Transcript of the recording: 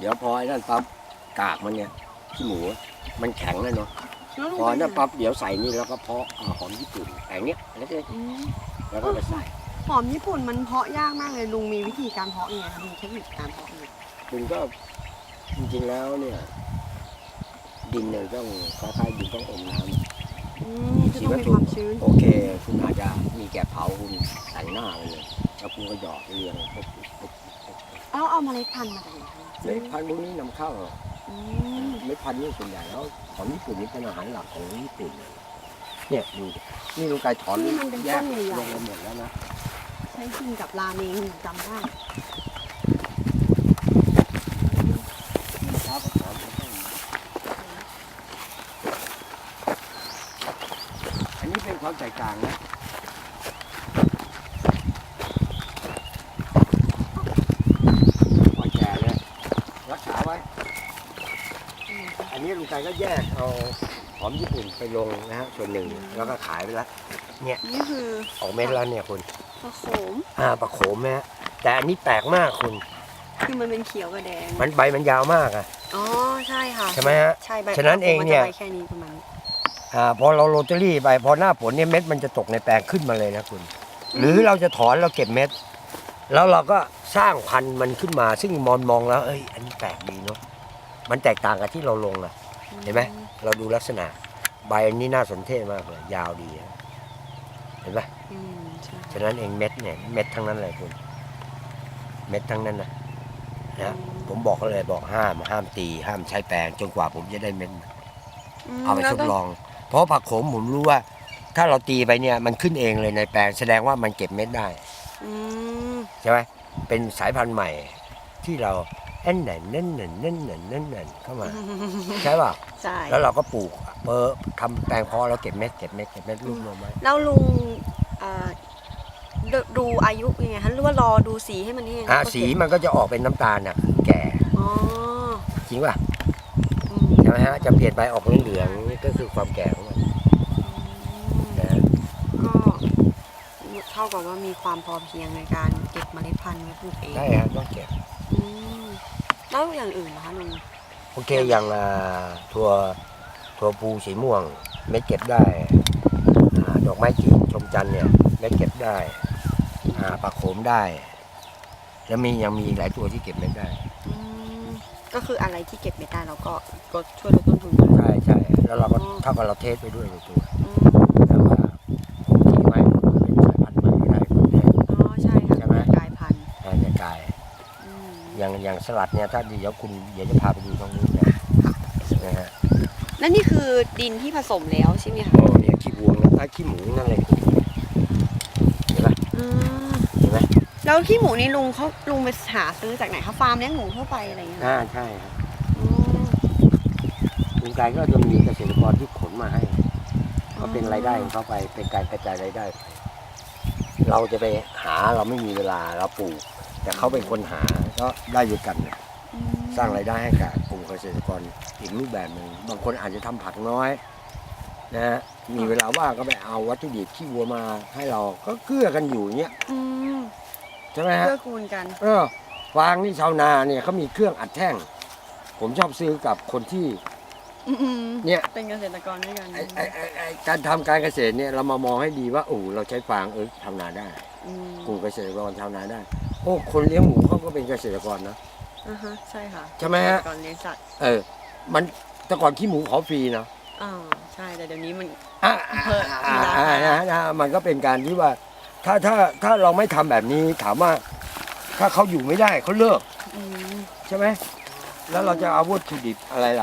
เดี๋ยวพอไอ้นั่นปั๊บกากมันเนี่ยขี้หมูมันแข็งเลยเนาะแล้วลุงพอไปนั่นไหปั๊บเดี๋ยวใส่นี่แล้วก็เพาะอ่าหอมญี่ปุ่นแต่งเนี้ยแล้วก็อืมแล้วก็ไปใส่หอมญี่ปุ่นมันเพาะยากมากเลยลุงมีวิธีการเพาะยังไงคะมีเทคนิคการเพาะยังไงคุณก็จริงๆแล้วเนี่ย ดินเนี่ยต้องคล้ายๆดินต้องอมน้ำอืมจะต้องมีความชื้นโอเค คุณอาจจะมีแกะเผาคุณแต่งหน้าไปเลยแล้วคุณก็หยอดเรียงปุ๊บปุ๊บปุ๊บปุ๊บเอาเอาเมล็ดพันธุ์มาจากไหนคะ เม็ดพันธุ์พวกนี้นำเข้าอืมเม็ดพันธุ์นี่ส่วนใหญ่แล้วของญี่ปุ่นนี่เป็นอาหารหลักของญี่ปุ่นเลยเนี่ยดูดินี่ลูกไก่ถอนนี่มันเป็นแยต้กนใหญ่ลงมาหมดแล้วนะๆใช้กินกับราเมงจำได้เช้าก็ถอนมาให้อันนี้เป็นความแตกต่างนะปล่อยแก่เลยรักษาไว้ อันนี้ลุงไก่ก็แยกเอาหอมญี่ปุ่นไปลงนะฮะส่วนหนึ่งแล้วก็ขายไปแล้วนี่คือออกเม็ดแล้วเนี่ยคุณปลาโขมอ่าปลาโขมนะฮะแต่อันนี้แปลกมากคุณ คือมันเป็นเขียวกับแดงมันใบมันยาวมากอะอ๋อใช่ค่ะใช่ไหมฮะ ใช่ใบฉะนั้นเองเนี่ย มัจะใบแค่นี้ประมาณนี้อ่าพอเราโรตารี่ไปพอหน้าฝนเนี่ยเม็ดมันจะตกในแปลงขึ้นมาเลยนะคุณ หรือเราจะถอนเราเก็บเม็ด แล้วเราก็สร้างพันธุ์มันขึ้นมา ซึ่งมองมองแล้ว เอ้ย อันนี้แปลกดีเนาะมันแตกต่างกับที่เราลงอะ เห็นไหมเราดูลักษณะ ใบอันนี้น่าสนเทศมากเลยยาวดีอะเห็นไหมอืมใช่ฉะนั้นเองเม็ดเนี่ยเม็ดทั้งนั้นเลยคุณเม็ดทั้งนั้นนะนะผมบอกเขาเลยบอกห้ามห้ามตี ห้ามใช้แปรงจนกว่าผมจะได้เม็ดมาเอาไปแล้วทดต้นลอง เพราะผักโขมผมรู้ว่า ถ้าเราตีไปเนี่ยมันขึ้นเองเลยในแปลงแสดงว่ามันเก็บเม็ดได้อืมใช่ไหมเป็นสายพันธุ์ใหม่ที่เรา เอ็นหน่นเน่นหน่นเน่นหน่นเน่นหน่นเข้ามาใช่ป่ะใช่แล้วเราก็ปลูกเปิดทำแปลงเพอเราเก็บเม็ดเก็บเม็ดเก็บเม็ดรวบรวมไว้แล้วลุงเอ่อดูดูอายุยังไงคะหรือว่ารอดูสีให้มันนี่อะสีมันก็จะออกเป็นน้ำตาลอะแก่อ๋อจริงป่ะอืมใช่ไหมฮะจะเปลี่ยนไปออกเหลืองๆนี่ก็คือความแก่ของมันนะก็ ท่ากับว่ามีความพอเพียงในการเก็บเมล็ดพันธุ์ไว้ปลูกเองใช่ฮะต้องเก็บอืมแล้วอย่างอื่นนะคะลุงโอเคอย่างอ่าถั่วถั่วพูสีม่วง เม็ดเก็บได้อ่าดอกไม้จีนชมจันทร์เนี่ยเม็ดเก็บได้อ่าปลาโขมได้ แล้วมียังมีอีกหลายตัวที่เก็บเม็ดได้อืมก็คืออะไรที่เก็บไม่ได้เราก็ลดช่วยลดต้นทุนใช่ใช่แล้วเราก็อ๋อ เท่ากับเราเทสไปด้วยในตัว กลายอืมอย่างอย่างสลัดเนี่ยถ้าเดี๋ยวคุณเดี๋ยวจะพาไปดูตรงนู้นนะนะฮะและนี่คือดินที่ผสมแล้วใช่ไหมคะโอ้เนี่ยขี้วัวนะถ้าขี้หมูนั่นเลยเห็นไหมอืมเห็นไหมแล้วขี้หมูนี่ลุงเขาลุงไปหาซื้อจากไหนคะฟาร์มเลี้ยงหมูทั่วไปอะไรอย่างเงี้ยเหรออ่าใช่ครับอืมลุงไก่ก็จะมีเกษตรกรที่ขนมาให้ ก็เป็นรายได้ของเขาไปเป็นการกระจายรายได้ไปเราจะไปหาเราไม่มีเวลาเราปลูก แต่เขาเป็นคนหาก็ได้ด้วยกันนะอืมสร้างรายได้ให้กับกลุ่มเกษตรกรอีกรูปแบบหนึ่งบางคนอาจจะทำผักน้อยนะฮะมีเวลาว่างก็ไปเอาวัตถุดิบที่วัวมาให้เราก็เกลือกันอยู่เนี้ยอืมใช่ไหมฮะเพื่อคูณกัน เออฟางนี่ชาวนาเนี่ยเขามีเครื่องอัดแท่ง ผมชอบซื้อกับคนที่อืมเนี่ยเป็นเกษตรกรด้วยกันไอ้ไอ้ไอ้ไอ้การทำการเกษตรเนี่ยเรามามองให้ดีว่าโอ้เราใช้ฟางเออทำนาได้อืมกลุ่มเกษตรกรชาวนาได้ โอ้คนเลี้ยงหมูเขาก็เป็นเกษตรกรนะ อ่าฮะใช่ค่ะใช่ไหมฮะเกษตรกรเลี้ยงสัตว์เออ มันแต่ก่อนขี้หมูขอฟรีนะอ่าใช่แต่เดี๋ยวนี้มัน อ่าเพิ่มอ่ามีราคาอ่าอ่าอ่ามันก็เป็นการที่ว่า ถ้าถ้าถ้าเราไม่ทำแบบนี้ถามว่า ถ้าเขาอยู่ไม่ได้เขาเลิกอืม ใช่ไหมแล้วเราจะเอาวัตถุดิบอะไรล่ะ